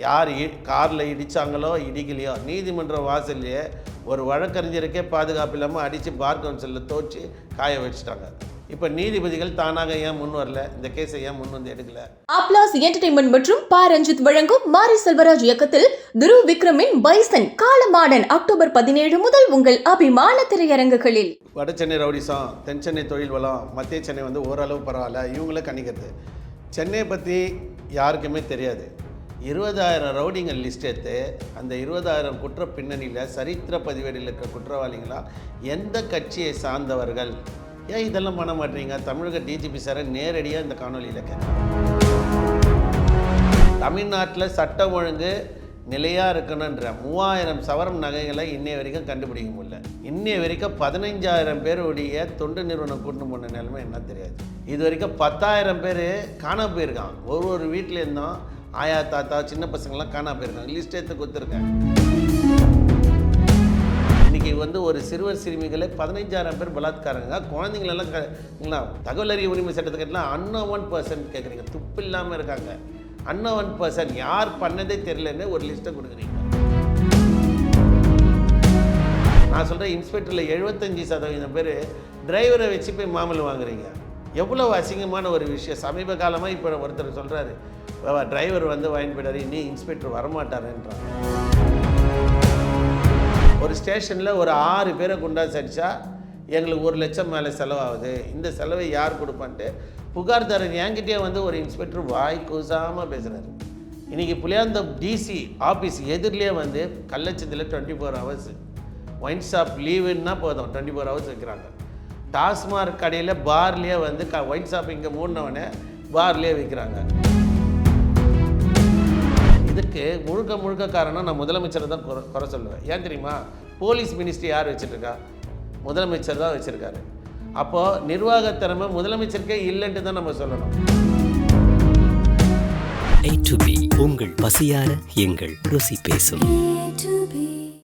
யார் காரில் இடித்தாங்களோ இடிக்கலையோ நீதிமன்ற வாசல்லையே ஒரு வழக்கறிஞருக்கே பாதுகாப்பு இல்லாமல் அடித்து பார் கவுன்சிலில் தோச்சு காய வச்சுட்டாங்க. இப்போ நீதிபதிகள் தானாக ஏன் முன் வரல? இந்த கேஸை ஏன் முன் வந்து எடுக்கல? அப்ளாஸ் என்டர்டைன்மெண்ட் மற்றும் பா ரஞ்சித் வழங்கும் மாரி செல்வராஜ் இயக்கத்தில் துருவ் விக்ரமின் பைசன் காலமாடன் அக்டோபர் பதினேழு முதல் உங்கள் அபிமான திரையரங்குகளில். வட சென்னை ரவுடிசம் தென் சென்னை தொழில் வளம் மத்திய சென்னை வந்து ஓரளவு பரவாயில்ல இவங்களே கணிக்கிறது. சென்னையை பற்றி யாருக்குமே தெரியாது. இருபதாயிரம் ரவுடிங்க லிஸ்ட் எடுத்து அந்த இருபதாயிரம் குற்ற பின்னணியில் சரித்திர பதிவேடில் இருக்க குற்றவாளிகளாக எந்த கட்சியை சார்ந்தவர்கள்? ஏன் இதெல்லாம் பண்ண மாட்டீங்க? தமிழக டிஜிபி சாரை நேரடியாக இந்த காணொலியில் கேட்குறேன் தமிழ்நாட்டில் சட்டம் ஒழுங்கு நிலையாக இருக்கணுன்ற மூவாயிரம் சவரம் நகைகளை இன்னைய வரைக்கும் கண்டுபிடிக்க முடியல. இன்னைய வரைக்கும் பதினஞ்சாயிரம் பேருடைய தொண்டு நிறுவனம் கொண்டு போன நிலைமை என்ன தெரியாது. இது வரைக்கும் பத்தாயிரம் பேர் காண போயிருக்கான் ஒரு ஒரு வீட்டிலேருந்தும் ஆயா தாத்தா சின்ன பசங்கள்லாம் காணா போயிருக்காங்க லிஸ்ட் எடுத்து கொடுத்துருக்கேன். இன்றைக்கி வந்து ஒரு சிறுவர் சிறுமிகளை பதினைஞ்சாயிரம் பேர் பலாத்காரங்க. குழந்தைங்களெல்லாம் க தகவல் அறிய உரிமை சட்டத்துக்கெல்லாம் அன்னோவன் பர்சன் கேட்குறீங்க. துப்பு இல்லாமல் இருக்காங்க. அன்னோவன் பர்சன் யார் பண்ணதே தெரியலன்னு ஒரு லிஸ்ட்டை கொடுக்குறீங்க. நான் சொல்கிறேன் இன்ஸ்பெக்டரில் எழுபத்தஞ்சி சதவீதம் பேர் டிரைவரை வச்சு போய் மாமூல் வாங்குறீங்க. எவ்வளோ அசிங்கமான ஒரு விஷயம். சமீப காலமாக இப்போ ஒருத்தர் சொல்கிறாரு டிரைவர் வந்து வாங்கி போயிட்டார் இனி இன்ஸ்பெக்டர் வரமாட்டாருன்றாங்க ஒரு ஸ்டேஷனில் ஒரு ஆறு பேரை குண்டாஸ் அடித்தா எங்களுக்கு ஒரு லட்சம் மேலே செலவாகுது. இந்த செலவை யார் கொடுப்பான்ட்டு புகார்தாரன் என்கிட்டயே வந்து ஒரு இன்ஸ்பெக்டர் வாய் கூசாமல் பேசுகிறாரு இன்றைக்கி புளியாந்தம் டிசி ஆஃபீஸ் எதிரிலே வந்து கள்ளச்சந்தில் twenty four hours wine shop லீவுன்னா போதும் டுவெண்ட்டி ஃபோர் ஹவர்ஸ் வைக்கிறாங்க. டாஸ்மார்க் கடையில் பார்லேயே வந்து க ஒயின் ஷாப் இங்கே மூடினவனே பார்லேயே விற்கிறாங்க இதுக்கு முழுக்க முழுக்க காரணம் நான் முதலமைச்சரை தான் குறை குறை சொல்லுவேன். ஏன் தெரியுமா? போலீஸ் மினிஸ்ட்ரி யார் வச்சுட்ருக்கா முதலமைச்சர் தான் வச்சுருக்காரு. அப்போது நிர்வாகத் திறமை முதலமைச்சருக்கே இல்லைன்ட்டு தான் நம்ம சொல்லணும். To B உங்கள் பசியார எங்கள் ருசி பேசும்.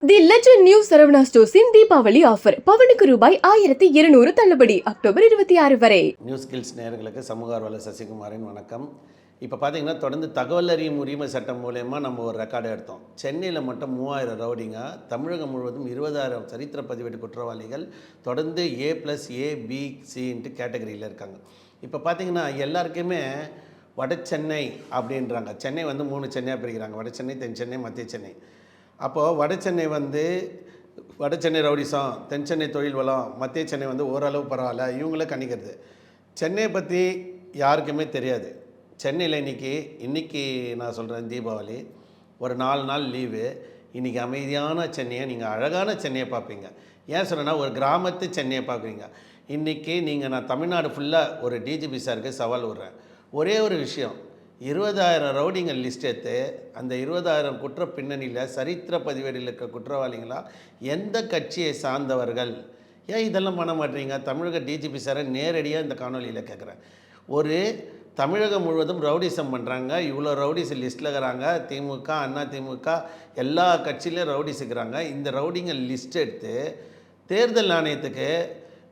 தி லெஜண்ட் நியூ சரவணா ஸ்டோர்ஸின் தீபாவளி ஆஃபர் பவனுக்கு ரூபாய் ஆயிரத்தி இருநூறு தள்ளுபடி அக்டோபர் இருபத்தி ஆறு வரை. நியூஸ் ஸ்கில்ஸ் நேயர்களுக்கு சமூக ஆர்வலர் சசிகுமாரின் வணக்கம். இப்போ பார்த்தீங்கன்னா தொடர்ந்து தகவல் அறியும் உரிமை சட்டம் மூலயமா நம்ம ஒரு ரெக்கார்டு எடுத்தோம். சென்னையில் மட்டும் மூவாயிரம் ரவுடிங்க தமிழகம் முழுவதும் இருபதாயிரம் சரித்திர பதிவேடு குற்றவாளிகள் தொடர்ந்து ஏ ப்ளஸ் ஏ பி சின்ட்டு கேட்டகரியில் இருக்காங்க. இப்போ பார்த்தீங்கன்னா எல்லாருக்குமே வட சென்னை அப்படின்றாங்க. சென்னை வந்து மூணு சென்னையாக பிரிக்கிறாங்க. வட சென்னை தென் சென்னை மத்திய சென்னை. அப்போது வட சென்னை வந்து வட சென்னை ரவுடிசம் தென் சென்னை தொழில் வளம் மத்திய சென்னை வந்து ஓரளவு பரவாயில்ல இவங்கள கணிக்கிறது. சென்னையை பற்றி யாருக்குமே தெரியாது. சென்னையில் இன்றைக்கி இன்றைக்கி நான் சொல்கிறேன் தீபாவளி. ஒரு நாலு நாள் லீவு. இன்றைக்கி அமைதியான சென்னையை நீங்கள் அழகான சென்னையை பார்ப்பீங்க. ஏன் சொல்கிறேன்னா ஒரு கிராமத்து சென்னையை பார்க்குறீங்க. இன்றைக்கி நீங்கள் நான் தமிழ்நாடு ஃபுல்லாக ஒரு டிஜிபி சாருக்கு சவால் விடுறேன். ஒரே ஒரு விஷயம் இருபதாயிரம் ரவுடிங்க லிஸ்ட் எடுத்து அந்த இருபதாயிரம் குற்ற பின்னணியில் சரித்திர பதிவேடில் இருக்க குற்றவாளிகளாக எந்த கட்சியை சார்ந்தவர்கள்? ஏன் இதெல்லாம் பண்ண மாட்டீங்க? தமிழக டிஜிபி சாரை நேரடியாக இந்த காணொலியில் கேட்குறேன் ஒரு தமிழகம் முழுவதும் ரவுடிசம் பண்ணுறாங்க இவ்வளோ ரவுடிஸ் லிஸ்ட்டில் இருக்கிறாங்க. திமுக அண்ணா திமுக எல்லா கட்சியிலையும் ரவுடிஸ் இருக்கிறாங்க இந்த ரவுடிங்க லிஸ்ட் எடுத்து தேர்தல் ஆணையத்துக்கு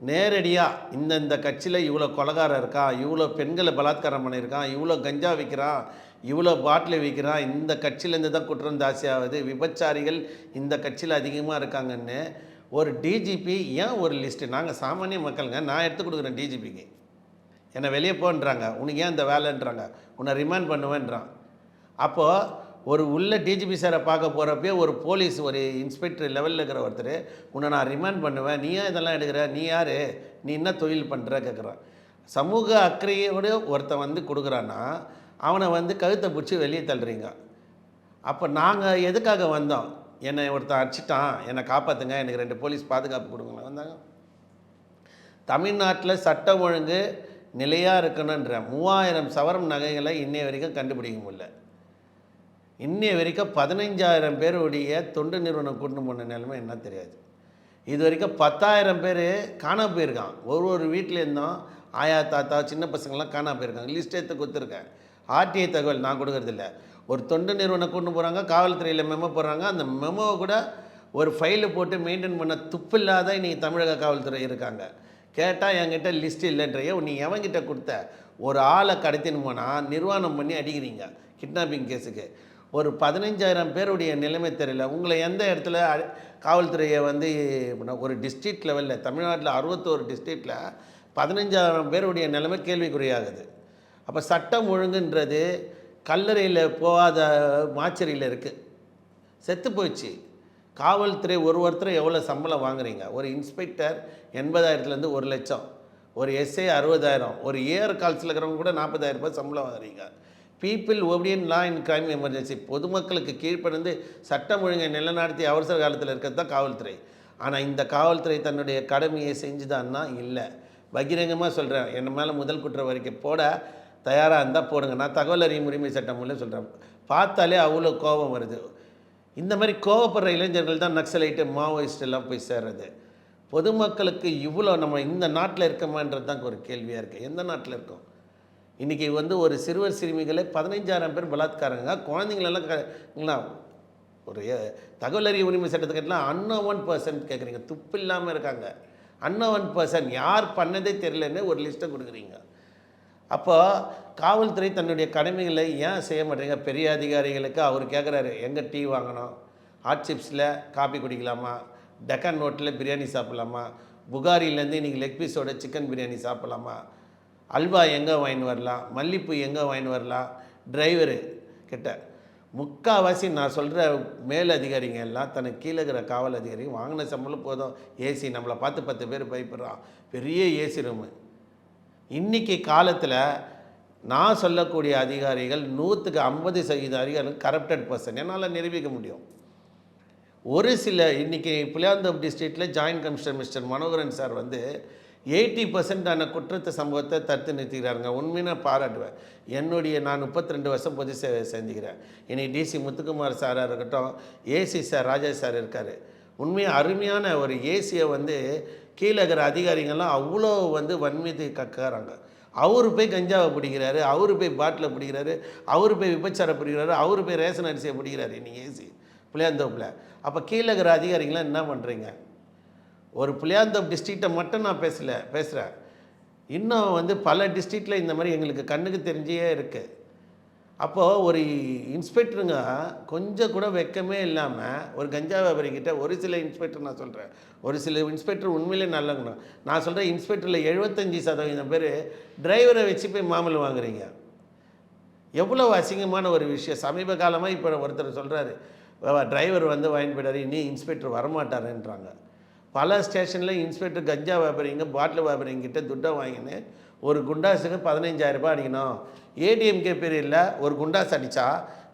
நேரடியாக இந்தந்த கட்சியில் இவ்வளோ கொலகாரம் இருக்கான் இவ்வளோ பெண்களை பலாத்காரம் பண்ணியிருக்கான் இவ்வளோ கஞ்சா விற்கிறான் இவ்வளோ பாட்டில் விற்கிறான் இந்த கட்சியிலேருந்து தான் குற்றம் ஜாஸ்தியாகுது விபச்சாரிகள் இந்த கட்சியில் அதிகமாக இருக்காங்கன்னு ஒரு டிஜிபி ஏன் ஒரு லிஸ்ட்டு நாங்கள் சாமானிய மக்களுங்க நான் எடுத்து கொடுக்குறேன் டிஜிபிக்கு என்னை வெளியே போன்றாங்க. உனக்கு ஏன் இந்த வேலைன்றாங்க. உன்னை ரிமாண்ட் பண்ணுவேன்றான். அப்போது ஒரு உள்ள டிஜிபி சாரை பார்க்க போகிறப்பே ஒரு போலீஸ் ஒரு இன்ஸ்பெக்டர் லெவலில் இருக்கிற ஒருத்தர் உன்னை நான் ரிமாண்ட் பண்ணுவேன். நீ ஏன் இதெல்லாம் எடுக்கிற? நீ யார்? நீ என்ன தொழில் பண்ணுற கேட்குறான் சமூக அக்கறையோடு ஒருத்தன் வந்து கொடுக்குறான்னா அவனை வந்து கழுத்தை பிடிச்சி வெளியே தள்ளுறீங்க. அப்போ நாங்கள் எதுக்காக வந்தோம்? என்னை ஒருத்தன் அடிச்சிட்டான். என்னை காப்பாற்றுங்க எனக்கு ரெண்டு போலீஸ் பாதுகாப்பு கொடுங்களேன் வந்தாங்க. தமிழ்நாட்டில் சட்டம் ஒழுங்கு நிலையாக இருக்கணுன்ற மூவாயிரம் சவரம் நகைகளை இன்னைய வரைக்கும் கண்டுபிடிக்க முடியல. இன்னைய வரைக்கும் பதினஞ்சாயிரம் பேருடைய தொண்டு நிறுவனம் கொண்டு போன நிலைமை என்ன தெரியாது. இது வரைக்கும் பத்தாயிரம் பேர் காணாம போயிருக்கான். ஒரு ஒரு வீட்டிலேருந்தும் ஆயா தாத்தா சின்ன பசங்கள்லாம் காணா போயிருக்காங்க. லிஸ்ட் எடுத்து கொடுத்துருக்கேன். ஆர்டிஐ தகவல் நான் கொடுக்கறதில்ல ஒரு தொண்டு நிறுவனம் கொண்டு போகிறாங்க காவல்துறையில் மெமோ போடுறாங்க. அந்த மெமோவை கூட ஒரு ஃபைலு போட்டு மெயின்டைன் பண்ண துப்பில்லாத இன்றைக்கி தமிழக காவல்துறை இருக்காங்க. கேட்டால் என்கிட்ட லிஸ்ட் இல்லைன்றைய நீ எவன்கிட்ட கொடுத்த? ஒரு ஆளை கடத்தின்னு போனால் நிர்வாணம் பண்ணி அடிக்கிறீங்க கிட்னாப்பிங் கேஸுக்கு ஒரு பதினஞ்சாயிரம் பேருடைய நிலைமை தெரியல. உங்களை எந்த இடத்துல காவல்துறையை வந்து ஒரு டிஸ்ட்ரிக்ட் லெவலில் தமிழ்நாட்டில் அறுபத்தோரு டிஸ்ட்ரிக்டில் பதினஞ்சாயிரம் பேருடைய நிலைமை கேள்விக்குறியாகுது. அப்போ சட்டம் ஒழுங்குன்றது கல்லறையில் போகாத மாச்சரியில் இருக்குது செத்து போயிடுச்சு காவல்துறை ஒரு ஒருத்தர் எவ்வளோ சம்பளம் வாங்குறீங்க? ஒரு இன்ஸ்பெக்டர் எண்பதாயிரத்துலேருந்து ஒரு லட்சம். ஒரு எஸ்ஐ அறுபதாயிரம். ஒரு ஏஆர் கால்ஸில் இருக்கிறவங்க கூட நாற்பதாயிரம் ரூபாய் சம்பளம் வாங்குறீங்க. People obedient law in crime emergency. பொதுமக்களுக்கு கீழ்ப்படிந்து சட்டம் ஒழுங்கை நிலைநாட்டி அவசர காலத்தில் இருக்கிறது தான் காவல்துறை. ஆனால் இந்த காவல்துறை தன்னுடைய கடமையை செஞ்சுதான்னா இல்லை. பகிரங்கமாக சொல்கிறேன் என் மேலே முதல் குற்ற வரைக்கும் போட தயாராக இருந்தால் போடுங்க. நான் தகவல் அறியும் உரிமை சட்டம் உள்ள சொல்கிறேன் பார்த்தாலே அவ்வளோ கோபம் வருது. இந்த மாதிரி கோவப்படுற இளைஞர்கள் தான் நக்சலைட்டு மாவோயிஸ்ட் எல்லாம் போய் சேர்றது. பொதுமக்களுக்கு இவ்வளோ நம்ம இந்த நாட்டில் இருக்கமான்றது தான் ஒரு கேள்வியாக இருக்குது எந்த நாட்டில் இருக்கோம்? இன்றைக்கி வந்து ஒரு சிறுவர் சிறுமிகளை பதினைஞ்சாயிரம் பேர் பலாத்காரங்க. குழந்தைங்களெல்லாம் ஒரு தகவல் அறிய உரிமை சட்டத்துக்கெல்லாம் அன்னோவன் பர்சன் கேட்குறீங்க. துப்பு இல்லாமல் இருக்காங்க. அன்னோவன் பர்சன் யார் பண்ணதே தெரியலன்னு ஒரு லிஸ்ட்டை கொடுக்குறீங்க. அப்போ காவல்துறை தன்னுடைய கடமைகளை ஏன் செய்ய மாட்டேங்க பெரிய அதிகாரிகளுக்கு அவர் கேட்குறாரு எங்கே டீ வாங்கணும்? ஹாட் சிப்ஸில் காபி குடிக்கலாமா? டெக்கன் நோட்டில் பிரியாணி சாப்பிட்லாமா? புகாரிலேருந்து இன்றைக்கி லெக் பீஸோட சிக்கன் பிரியாணி சாப்பிட்லாமா? அல்வா எங்கே வாங்கின்னு வரலாம்? மல்லிப்பூ எங்கே வாங்கின்னு வரலாம்? டிரைவரு கிட்ட முக்கால்வாசி நான் சொல்கிற மேல் அதிகாரிங்க எல்லாம் தனக்கு கீழே இருக்கிற காவல் அதிகாரி வாங்கின சம்பளம் போதும். ஏசி நம்மளை பார்த்து பத்து பேர் பயப்படுறான். பெரிய ஏசி ரூமு இன்றைக்கி காலத்தில் நான் சொல்லக்கூடிய அதிகாரிகள் நூற்றுக்கு ஐம்பது சதவீத அதிகாரிகள் கரப்டட் பர்சன் என்னால் நிரூபிக்க முடியும். ஒரு சில இன்னைக்கு புளியாந்தோப் டிஸ்ட்ரிக்டில் joint commissioner mister Manoharan sir வந்து எயிட்டி பர்சன்டான குற்றத்தை சம்பவத்தை தடுத்து நிறுத்திக்கிறாருங்க. உண்மையை பாராட்டுவேன். என்னுடைய நான் 32 வருஷம் பொது சேவை செஞ்சுக்கிறேன். இன்னைக்கு டிசி முத்துக்குமார் சாராக இருக்கட்டும் ஏசி சார் ராஜா சார் இருக்கார். உண்மையாக அருமையான ஒரு ஏசியை வந்து கீழே இருக்கிற அதிகாரிகள்லாம் அவ்வளோ வந்து வன்மீதி கக்காராங்க அவர் போய் கஞ்சாவை பிடிக்கிறாரு அவர் போய் பாட்டில் பிடிக்கிறாரு அவர் போய் விபச்சாரம் பிடிக்கிறாரு அவர் போய் ரேஷன் அரிசியை பிடிக்கிறாரு நீங்கள் ஏசி புளியாந்தோப்பில். அப்போ கீழே இருக்கிற அதிகாரிகள்லாம் என்ன பண்ணுறீங்க ஒரு புளியாந்தோப் டிஸ்ட்ரிக்டை மட்டும் நான் பேசல பேசுகிறேன் இன்னும் வந்து பல டிஸ்ட்ரிக்டில் இந்த மாதிரி எங்களுக்கு கண்ணுக்கு தெரிஞ்சே இருக்குது அப்போது ஒரு இன்ஸ்பெக்டருங்க கொஞ்சம் கூட வெக்கமே இல்லாமல் ஒரு கஞ்சா வியாபாரிக்கிட்ட ஒரு சில இன்ஸ்பெக்டர் நான் சொல்கிறேன் ஒரு சில இன்ஸ்பெக்டர் உண்மையிலே நல்லவங்க நான் சொல்கிறேன் இன்ஸ்பெக்டரில் எழுபத்தஞ்சி சதவீதம் பேர் டிரைவரை வச்சு போய் மாமூல் வாங்குறீங்க. எவ்வளோ அசிங்கமான ஒரு விஷயம். சமீப காலமாக இப்போ ஒருத்தர் சொல்கிறாரு டிரைவர் வந்து வாங்கிட்டு போயிட்டார் இனி இன்ஸ்பெக்டர் வரமாட்டாருன்றாங்க. பல ஸ்டேஷனில் இன்ஸ்பெக்டர் கஞ்சா வியாபாரிங்க பாட்டில் வியாபாரிங்கிட்ட துட்டை வாங்கினேன் ஒரு குண்டாஸுக்கு பதினைஞ்சாயிரரூபா அடிக்கணும். ஏடிஎம்கே பீரியடில் ஒரு குண்டாஸ் அடித்தா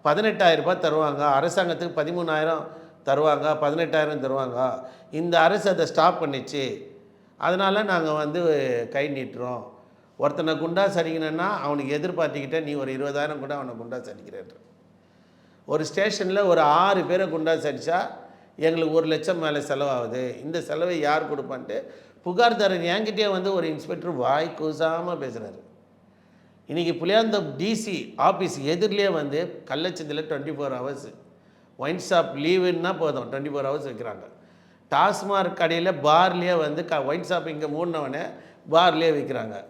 பதினெட்டாயிரரூபா தருவாங்க. அரசாங்கத்துக்கு பதிமூணாயிரம் தருவாங்க பதினெட்டாயிரம் தருவாங்க. இந்த அரசு அதை ஸ்டாப் பண்ணிச்சு. அதனால் நாங்கள் வந்து கை நீட்டுறோம். ஒருத்தனை குண்டாஸ் அடிக்கணும்னா அவனுக்கு எதிர்பார்த்துக்கிட்ட நீ ஒரு இருபதாயிரம் கூட அவனை குண்டாஸ் அடிக்கிறேன்ற. ஒரு ஸ்டேஷனில் ஒரு ஆறு பேரை குண்டாஸ் அடித்தா எங்களுக்கு ஒரு லட்சம் மேலே செலவாகுது. இந்த செலவை யார் கொடுப்பான்ட்டு புகார்தாரர் என்கிட்டயே வந்து ஒரு இன்ஸ்பெக்டர் வாய் கூசாமல் பேசுகிறாரு இன்றைக்கி புளியாந்தம் டிசி ஆஃபீஸ் எதிரிலே வந்து கள்ளச்சந்தில் twenty four hours wine shop லீவுன்னா போதும். டுவெண்ட்டி ஃபோர் ஹவர்ஸ் வைக்கிறாங்க. டாஸ்மார்க் கடையில் பார்லேயே வந்து க ஒயின் ஷாப் இங்கே மூடினவனே பார்லேயே விற்கிறாங்க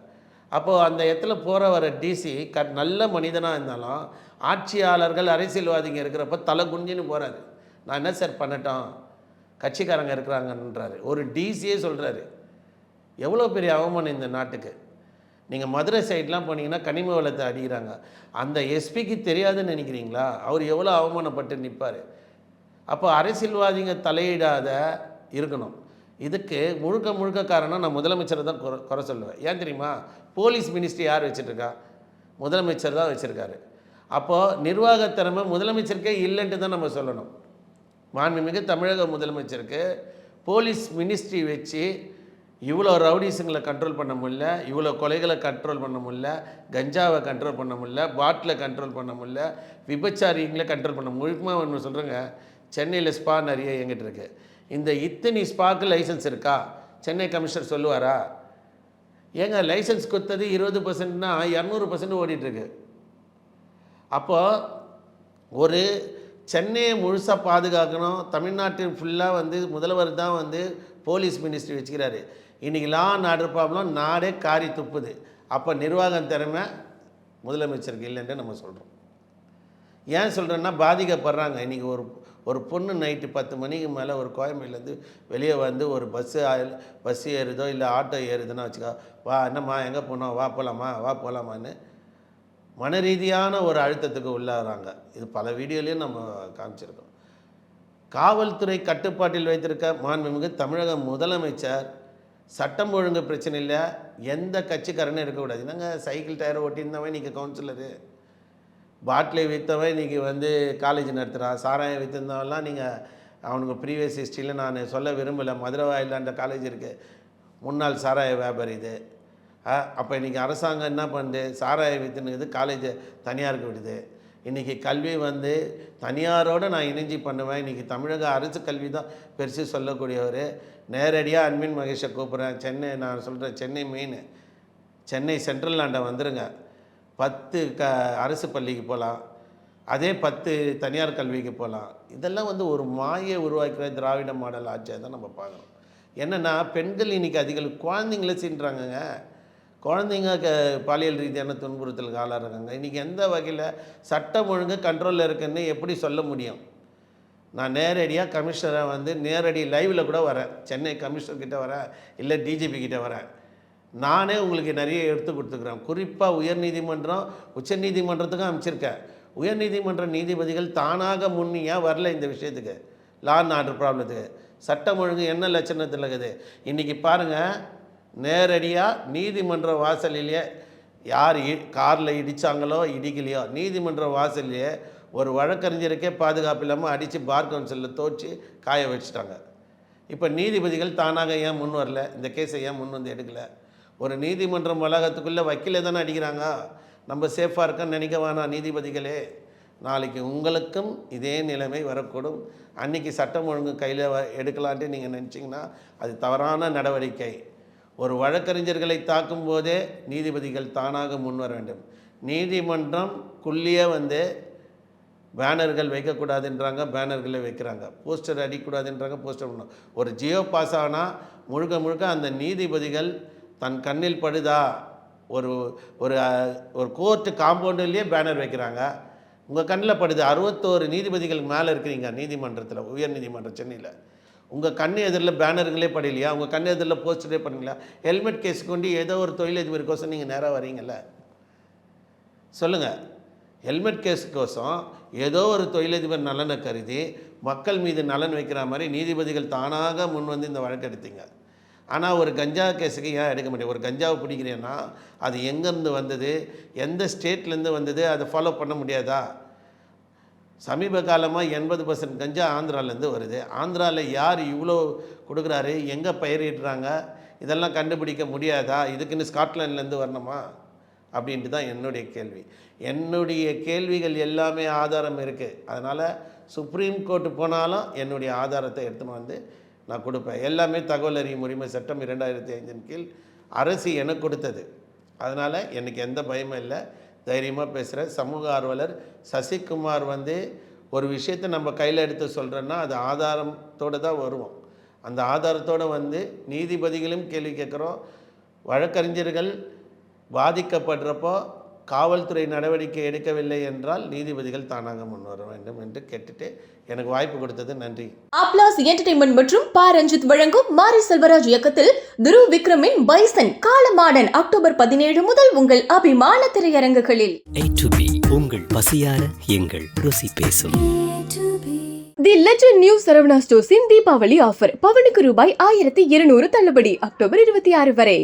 அப்போது அந்த இடத்துல போகிற வர டிசி க நல்ல மனிதனாக இருந்தாலும் ஆட்சியாளர்கள் அரசியல்வாதிங்க இருக்கிறப்ப தலை குனிஞ்சுன்னு போகிறாரு நான் என்ன சார் பண்ணட்டும்? கட்சிக்காரங்க இருக்கிறாங்கன்றாரு. ஒரு டிசியே சொல்கிறாரு எவ்வளோ பெரிய அவமானம் இந்த நாட்டுக்கு? நீங்கள் மதுரை சைட்லாம் போனீங்கன்னா கனிம வளத்தை அடிக்கிறாங்க. அந்த எஸ்பிக்கு தெரியாதுன்னு நினைக்கிறீங்களா? அவர் எவ்வளோ அவமானப்பட்டு நிற்பார் அப்போ அரசியல்வாதிங்க தலையிடாத இருக்கணும். இதுக்கு முழுக்க முழுக்க காரணம் நான் முதலமைச்சரை தான் குறை குறை சொல்லுவேன். ஏன் தெரியுமா? போலீஸ் மினிஸ்ட்ரி யார் வச்சுட்ருக்கா முதலமைச்சர் தான் வச்சுருக்காரு. அப்போது நிர்வாக திறமை முதலமைச்சருக்கே இல்லைன்ட்டு தான் நம்ம சொல்லணும். மாண்புமிகு தமிழக முதலமைச்சருக்கு போலீஸ் மினிஸ்ட்ரி வச்சு இவ்வளோ ரவுடிஸுங்களை கண்ட்ரோல் பண்ண முடியல இவ்வளோ கொலைகளை கண்ட்ரோல் பண்ண முடியல கஞ்சாவை கண்ட்ரோல் பண்ண முடியல பாட்டிலை கண்ட்ரோல் பண்ண முடியல விபச்சாரிங்களை கண்ட்ரோல் பண்ண முழுக்கமாக ஒன்று சொல்கிறேங்க சென்னையில் ஸ்பா நிறைய எங்கிட்ட இருக்குது இந்த இத்தனி ஸ்பாக்கு லைசன்ஸ் இருக்கா? சென்னை கமிஷனர் சொல்லுவாரா? ஏங்க லைசன்ஸ் கொடுத்தது இருபது பர்சன்ட்னா இரநூறு பர்சன்ட் ஓடிட்டுருக்கு அப்போது ஒரு சென்னையை முழுசாக பாதுகாக்கணும். தமிழ்நாட்டில் ஃபுல்லாக வந்து முதல்வர் தான் வந்து போலீஸ் மினிஸ்ட்ரி வச்சுக்கிறாரு. இன்றைக்கெல்லாம் நாடு ப்ராப்ளம் நாடே காரி துப்புது. அப்போ நிர்வாகம் திறமை முதலமைச்சருக்கு இல்லைன்ட்டு நம்ம சொல்கிறோம் ஏன் சொல்கிறேன்னா பாதிக்கப்படுறாங்க. இன்றைக்கி ஒரு ஒரு பொண்ணு நைட்டு பத்து மணிக்கு மேலே ஒரு கோயம்பேலேருந்து வெளியே வந்து ஒரு பஸ்ஸு பஸ் ஏறுதோ இல்லை ஆட்டோ ஏறுதுன்னா வச்சுக்கோ வா என்னம்மா எங்கே போனோம்? வா போகலாமா வா போகலாமான்னு மன ரீதியான ஒரு அழுத்தத்துக்கு உள்ளாகிறாங்க. இது பல வீடியோலையும் நம்ம காமிச்சிருக்கோம். காவல்துறை கட்டுப்பாட்டில் வைத்திருக்க மாண்புமிகு தமிழக முதலமைச்சர் சட்டம் ஒழுங்கு பிரச்சனை இல்லை எந்த கட்சிக்காரனும் இருக்கக்கூடாது என்னங்க சைக்கிள் டயரை ஓட்டியிருந்தவன் இன்றைக்கி கவுன்சிலரு. பாட்டிலை விற்றவன் இன்றைக்கி வந்து காலேஜ் நடத்துகிறான் சாராயம் விற்றுருந்தவன்லாம் நீங்கள் அவனுக்கு ப்ரீவியஸ் ஹிஸ்ட்ரியில் நான் சொல்ல விரும்பலை. மதுரை வாயிலாண்ட காலேஜ் இருக்குது முன்னாள் சாராய வியாபாரி இது. அப்போ இன்றைக்கி அரசாங்கம் என்ன பண்ணுது? சாராய விற்றுனுக்குது காலேஜை தனியாருக்கு விடுது. இன்றைக்கி கல்வி வந்து தனியாரோடு நான் இணைஞ்சி பண்ணுவேன். இன்றைக்கி தமிழக அரசு கல்வி தான் பெருசு சொல்லக்கூடியவர். நேரடியாக அன்பின் மகேஷை கூப்பிட்றேன். சென்னை நான் சொல்கிறேன் சென்னை மெயின் சென்னை சென்ட்ரல் லாண்டை வந்துடுங்க பத்து க அரசு பள்ளிக்கு போகலாம் அதே பத்து தனியார் கல்விக்கு போகலாம் இதெல்லாம் வந்து ஒரு மாயை உருவாக்கிற திராவிட மாடல் ஆட்சியை தான் நம்ம பார்க்குறோம் என்னென்னா பெண்கள் இன்றைக்கி அதிக குழந்தைங்கள சீன்றாங்கங்க குழந்தைங்க க பாலியல் ரீதியான துன்புறுத்தலுக்கு ஆளாகிறாங்க இன்றைக்கி எந்த வகையில் சட்டம் ஒழுங்கு கண்ட்ரோலில் இருக்குன்னு எப்படி சொல்ல முடியும்? நான் நேரடியாக கமிஷனரை வந்து நேரடி லைவில் கூட வரேன். சென்னை கமிஷனர் கிட்ட வரேன் இல்லை டிஜிபி கிட்டே வரேன். நானே உங்களுக்கு நிறைய எடுத்து கொடுத்துக்கிறேன். குறிப்பாக உயர்நீதிமன்றம் உச்சநீதிமன்றத்துக்கும் அமைச்சிருக்கேன் உயர்நீதிமன்ற நீதிபதிகள் தானாக முன்னியாக வரல இந்த விஷயத்துக்கு. லா அண்ட் ஆர்டர் ப்ராப்ளத்துக்கு சட்டம் ஒழுங்கு என்ன லட்சணத்தில் இருக்குது? இன்றைக்கி பாருங்கள் நேரடியாக நீதிமன்ற வாசலிலேயே யார் காரில் இடித்தாங்களோ இடிக்கலையோ நீதிமன்ற வாசல்லையே ஒரு வழக்கறிஞருக்கே பாதுகாப்பு இல்லாமல் அடித்து பார் கவுன்சிலில் தோச்சு காய வச்சுட்டாங்க. இப்போ நீதிபதிகள் தானாக ஏன் முன் வரல? இந்த கேஸை ஏன் முன் வந்து எடுக்கலை? ஒரு நீதிமன்றம் வளாகத்துக்குள்ளே வக்கீலே தானே அடிக்கிறாங்க. நம்ம சேஃபாக இருக்கன்னு நினைக்க வேணாம் நீதிபதிகளே. நாளைக்கு உங்களுக்கும் இதே நிலைமை வரக்கூடும். அன்னைக்கு சட்டம் ஒழுங்கு கையில் எடுக்கலான்ட்டு நீங்கள் நினச்சிங்கன்னா அது தவறான நடவடிக்கை. ஒரு வழக்கறிஞர்களை தாக்கும் போதே நீதிபதிகள் தானாக முன்வர வேண்டும். நீதிமன்றம் குள்ளியே வந்து பேனர்கள் வைக்கக்கூடாதுன்றாங்க பேனர்களை வைக்கிறாங்க. போஸ்டர் அடிக்கக்கூடாதுன்றாங்க போஸ்டர் பண்ணணும். ஒரு ஜியோ பாஸ் ஆனால் முழுக்க முழுக்க அந்த நீதிபதிகள் தன் கண்ணில் படுதா? ஒரு ஒரு ஒரு கோர்ட்டு காம்பவுண்டுலேயே பேனர் வைக்கிறாங்க. உங்கள் கண்ணில் படுது. அறுபத்தோரு நீதிபதிகள் மேலே இருக்கிறீங்க நீதிமன்றத்தில் உயர் நீதிமன்றம் சென்னையில். உங்கள் கண் எதிரில் பேனருங்களே படிலையா? உங்கள் கண் எதிரில் போஸ்டரே பண்ணலையா ஹெல்மெட் கேஸ் கொண்டு ஏதோ ஒரு தொழிலதிபருக்கோசம் நீங்கள் நேராக வரீங்கல்ல. சொல்லுங்கள் ஹெல்மெட் கேஸுக்கோசம் ஏதோ ஒரு தொழிலதிபர் நலனை கருதி மக்கள் மீது நலன் வைக்கிற மாதிரி நீதிபதிகள் தானாக முன் வந்து இந்த வழக்கு எடுத்தீங்க. ஆனால் ஒரு கஞ்சா கேஸுக்கு ஏன் எடுக்க முடியும் ஒரு கஞ்சாவை பிடிக்கிறேன்னா அது எங்கேருந்து வந்தது? எந்த ஸ்டேட்லேருந்து வந்தது? அதை ஃபாலோ பண்ண முடியாதா? சமீப காலமாக எண்பது பர்சன்ட் கஞ்சா ஆந்திராலேருந்து வருது. ஆந்திராவில் யார் இவ்வளோ கொடுக்குறாரு? எங்கே பயிரிடுறாங்க? இதெல்லாம் கண்டுபிடிக்க முடியாதா? இதுக்குன்னு ஸ்காட்லாண்ட்லேருந்து வரணுமா? அப்படின்ட்டு தான் என்னுடைய கேள்வி. என்னுடைய கேள்விகள் எல்லாமே ஆதாரம் இருக்குது அதனால் சுப்ரீம் கோர்ட்டு போனாலும் என்னுடைய ஆதாரத்தை எடுத்துன்னு வந்து நான் கொடுப்பேன். எல்லாமே தகவல் அறியும் உரிமை சட்டம் இரண்டாயிரத்தி ஐந்தின் கீழ் அரசு எனக்கு கொடுத்தது. அதனால் எனக்கு எந்த பயமும் இல்லை. தைரியமாக பேசுகிறேன் சமூக ஆர்வலர் சசிகுமார் வந்து ஒரு விஷயத்தை நம்ம கையில் எடுத்து சொல்கிறோன்னா அது ஆதாரத்தோடு தான் வருவோம். அந்த ஆதாரத்தோடு வந்து நீதிபதிகளும் கேள்வி கேட்குறோம். வழக்கறிஞர்கள் பாதிக்கப்படுறப்போ காவல்துறை நடவடிக்கை எடுக்கவில்லை என்றால் நீதிபதிகள் தானாக முன்வர வேண்டும் என்று கேட்டுட்டு எனக்கு வாய்ப்பு கொடுத்தது நன்றி. அப்ளாஸ் என்டர்டைன்மெண்ட் மற்றும் பா. ரஞ்சித் வழங்கும் மாரி செல்வராஜ் இயக்கத்தில் துருவ் விக்ரமின் பைசன் காலமாடன் அக்டோபர் பதினேழு முதல் உங்கள் அபிமான திரையரங்குகளில். A to B உங்கள் பசியார எங்கள் ருசி பேசும். தி லெஜண்ட் நியூ சரவணா ஸ்டோர்ஸின் தீபாவளி ஆஃபர் பவனுக்கு ரூபாய் ஆயிரத்தி இருநூறு தள்ளுபடி அக்டோபர் இருபத்தி ஆறு வரை.